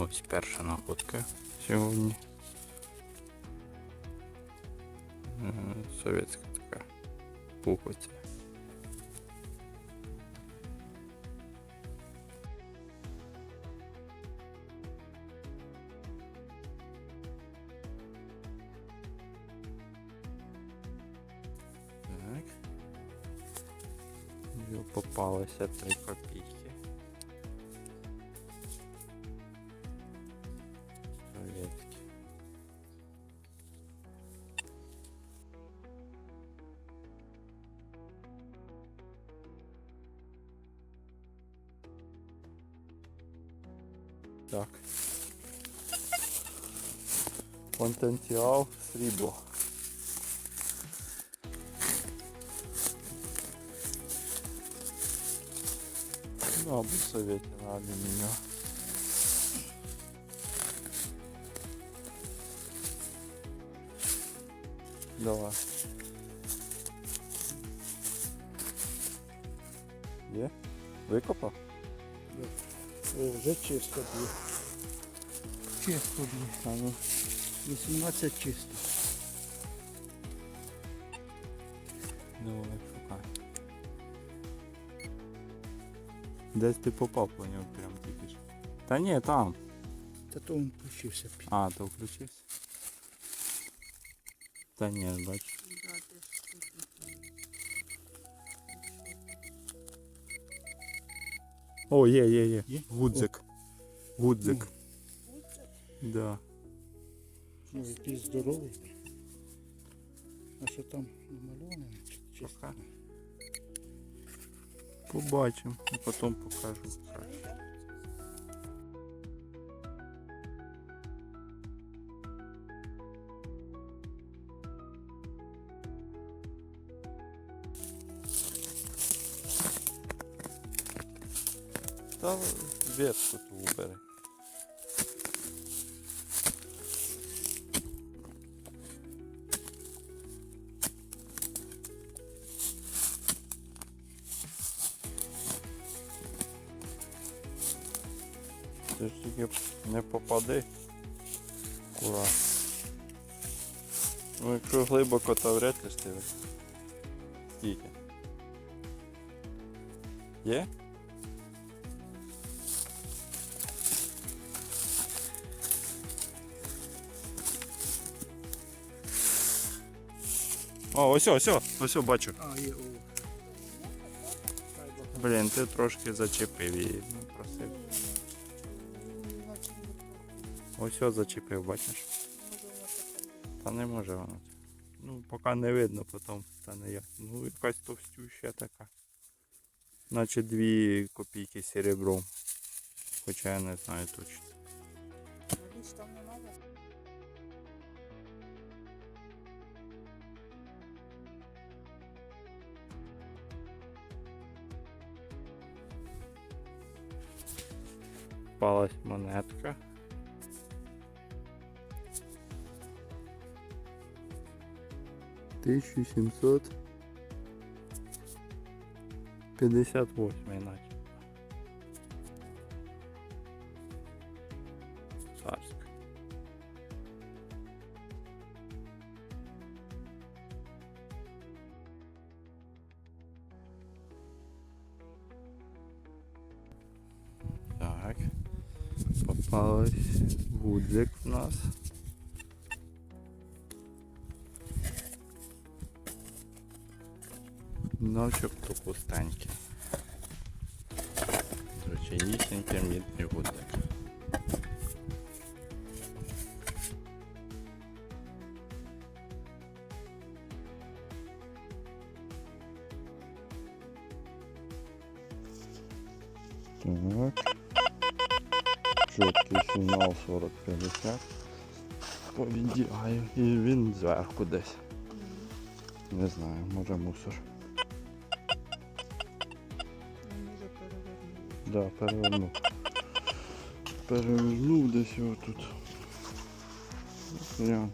Ось перша находка сьогодні. Е, Совєтська така пухоця. Так. Попалося 3 копійки. Потенціал срібло. Ну, або совєтні на алюмінію. Давай. Є? Викопав? О, вже чисто б'є. Чисто б'є. А ну. 18 чисто. Давай, шукай. Десь ти попав по ньому прям тільки що. Та ні, там. Та то він включився. А, то включився. Та ні, бач. О, є, є, є. Є? Гудзик. Гудзик. Да. Ну, якийсь здоровий. А що там Чисто. Пока. Побачимо, а потім покажу краще. Та ветку ту убери. Не попади. Кура. Ну якщо глибоко, то вряд ли ти. Скільки? Є? О, ось, ось, ось, бачу. А, є, о. Блін, ти трошки зачепив її. Ну, просив. Ось ось зачепив, бачиш? Та не може вона. Ну, поки не видно, потім стане ясно. Ну, якась товстюща така. Наче дві копійки серебром. Хоча я не знаю точно. Там не надо. Монетка. Тисячу сімсот п'ятдесят восьмий наче. Царська. Так. Попалась гудзик в нас. Начебто пустенький. Звичайнісінький мідний гудзик. Так. Чіткий сигнал 40-50. Повідігаю. І він зверху десь. Не знаю, може мусор. Да, перевернув. Перевернув десь його тут. Прям.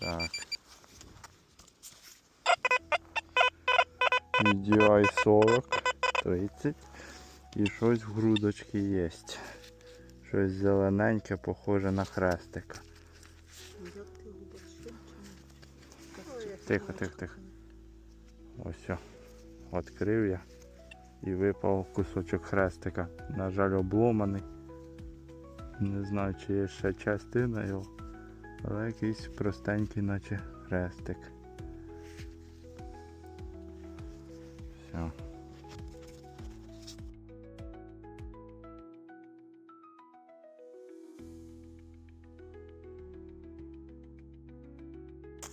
Так. DI 40 30. І щось в грудочці є. Щось зелененьке, похоже на хрестика. Тихо, тихо, тихо. Ось. Відкрив я. І випав кусочок хрестика. На жаль, обломаний. Не знаю, чи є ще частина його. Але якийсь простенький, наче хрестик. Все.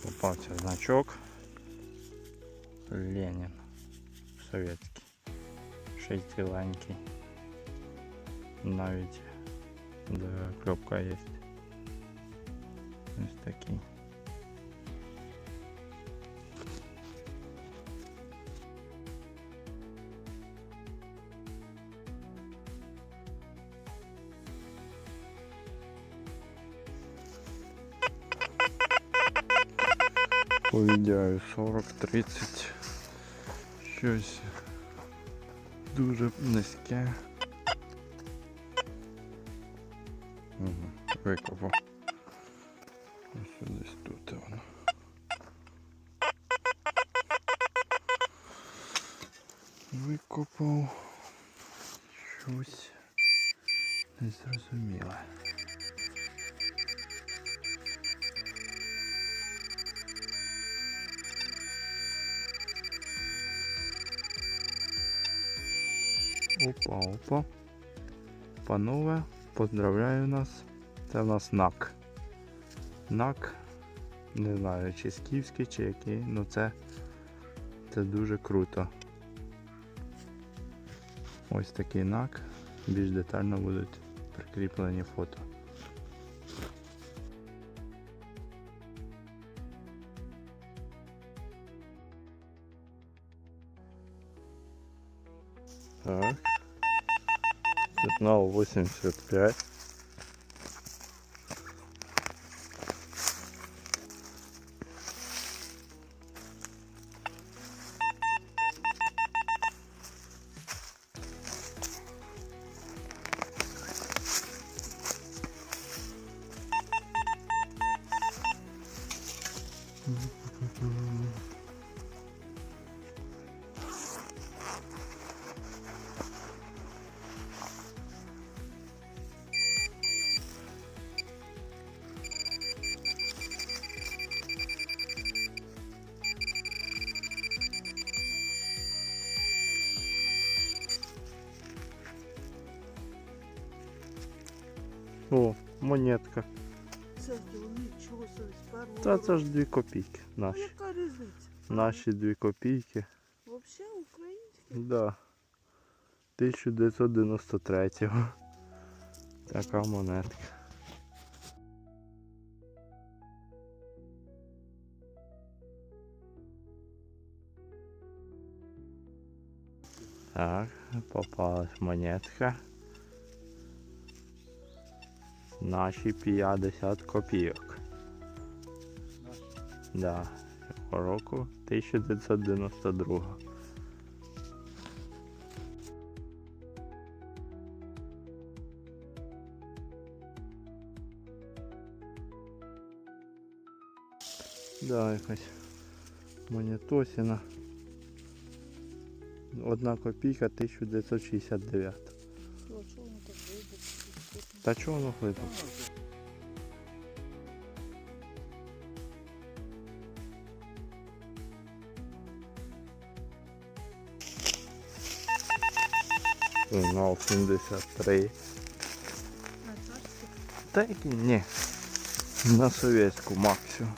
Попався значок. Ленін. Совєтський. Ще й ціленький. Навіть де клепка є. Ось такий. Повідяю 40-30. Щось дуже низьке. Угу. Викопав. Ось десь тут воно. Викопав щось незрозуміле. Опа, опа. Панове, поздравляю нас. Це в нас НАК. НАК. Не знаю, чи скіфський, чи який, ну це, це дуже круто. Ось такий НАК. Більш детально будуть прикріплені фото. Так. Сигнал 85. О, монетка. З. Та це ж 2 копійки наші. яка різниця? Наші 2 копійки. Взагалі українське. Да. 1993 -го. Така монетка. Так, попалась монетка. Наші 50 копійок. Да. Якого року 1992. Да, якась монетосіна. Одна копійка 1969. Ну, а чого воно так вибухає? Та чого воно хлипало? Журнал 73. На царське? Та який ні. На совєтську максимум.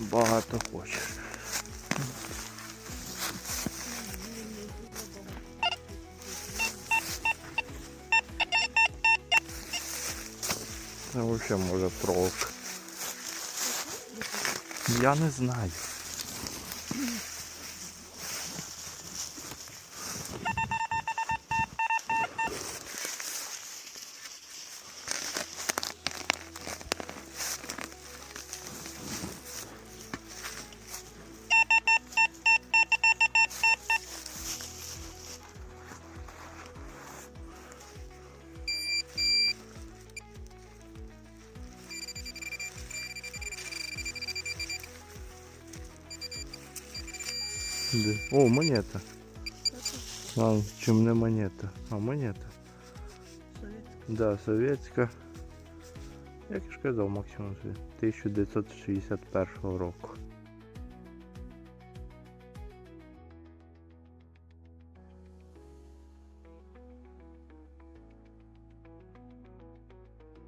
Багато хочеш. Це взагалі може тролк. Я не знаю. Де? О, монета. А, чим не монета? А, монета. совєтська. Да, совєтська. Як я ж казав, максимум 1961 року.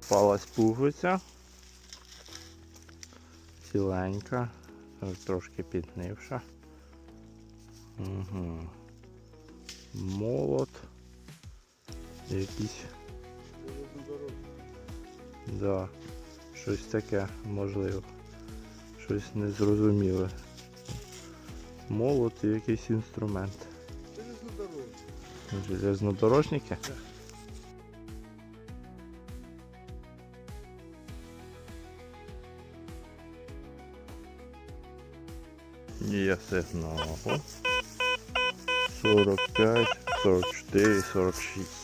Палась пуговиця. Ціленька. Трошки піднивша. Угу. Молот. Якийсь Да, щось таке, можливо. Щось незрозуміле. Молот і якийсь інструмент. Железнодорожник. Железнодорожники? Так. Є сигнал. 45, 44, 46.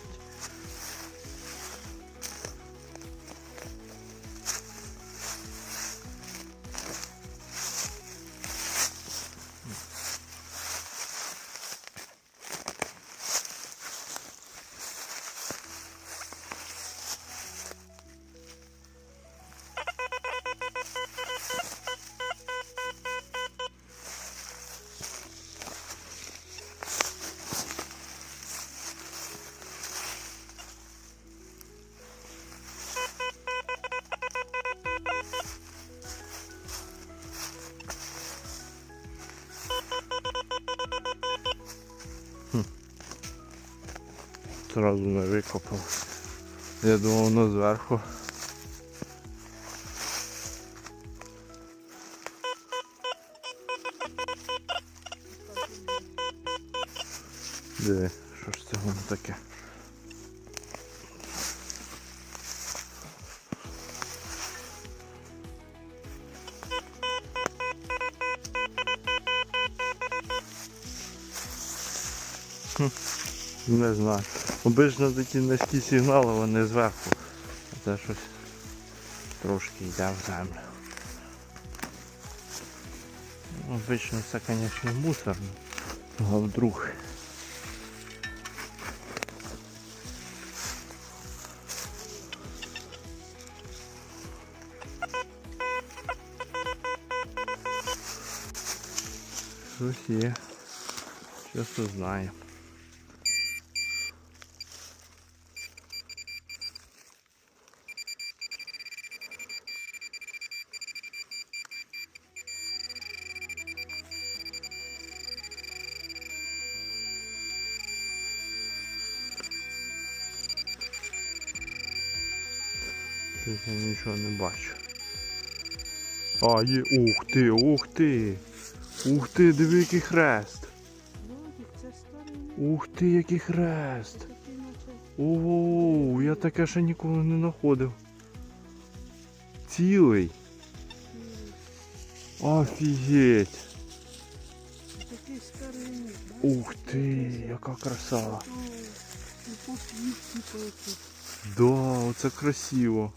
Сразу не викопав. Я думав воно зверху. Диви, що ж це воно таке? Не знаю. Обично такі низькі сигнали, вони зверху. А це щось трошки йде в землю. Обично це, звісно, мусор. А вдруг. Щось є. Щось узнаємо. Щось я нічого не бачу. А, є. Ух ти, ух ти! Ух ти, диви який хрест! Ух ти, який хрест! Ого, я таке ще ніколи не знаходив. Цілий. Офігеть! Ух ти, яка краса! О, і посвітці тут. Да, оце красиво.